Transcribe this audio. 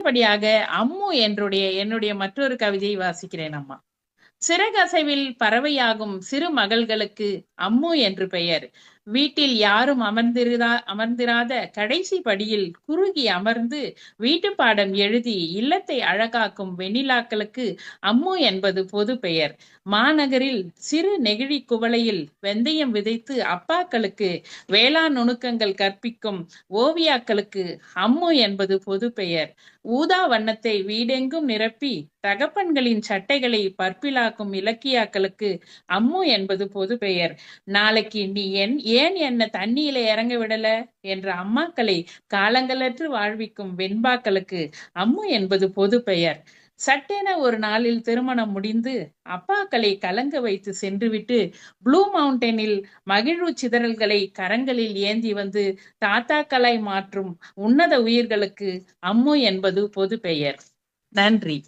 அடுத்தபடியாக அம்மு என்றுடைய என்னுடைய மற்றொரு கவிதையை வாசிக்கிறேன் அம்மா. சிறகசைவில் பறவையாகும் சிறு மகள்களுக்கு அம்மு என்று பெயர். வீட்டில் யாரும் அமர்ந்திருதா அமர்ந்திராத கடைசி படியில் குறுகி அமர்ந்து வீட்டு பாடம் எழுதி இல்லத்தை அழகாக்கும் வெண்ணிலாக்களுக்கு அம்மு என்பது பொது பெயர். மாநகரில் சிறு நெகிழி குவளையில் வெந்தயம் விதைத்து அப்பாக்களுக்கு வேளாண் நுணுக்கங்கள் கற்பிக்கும் ஓவியாக்களுக்கு அம்மு என்பது பொது பெயர். ஊதா வண்ணத்தை வீடெங்கும் நிரப்பி தகப்பன்களின் சட்டைகளை பற்பிலாக்கும் இலக்கியாக்களுக்கு அம்மு என்பது பொது பெயர். நாளைக்கு நீ என் ஏன் என்ன தண்ணியில இறங்க விடல? என்ற அம்மாக்களை காலங்களற்று வாழ்விக்கும் வெண்பாக்களுக்கு அம்மு என்பது பொது பெயர். சட்டென ஒரு நாளில் திருமணம் முடிந்து அப்பாக்களை கலங்க வைத்து சென்றுவிட்டு ப்ளூ மவுண்டனில் மகிழ்வு சிதறல்களை கரங்களில் ஏந்தி வந்து தாத்தாக்களை மாற்றும் உன்னத உயிர்களுக்கு அம்மு என்பது பொது பெயர். நன்றி.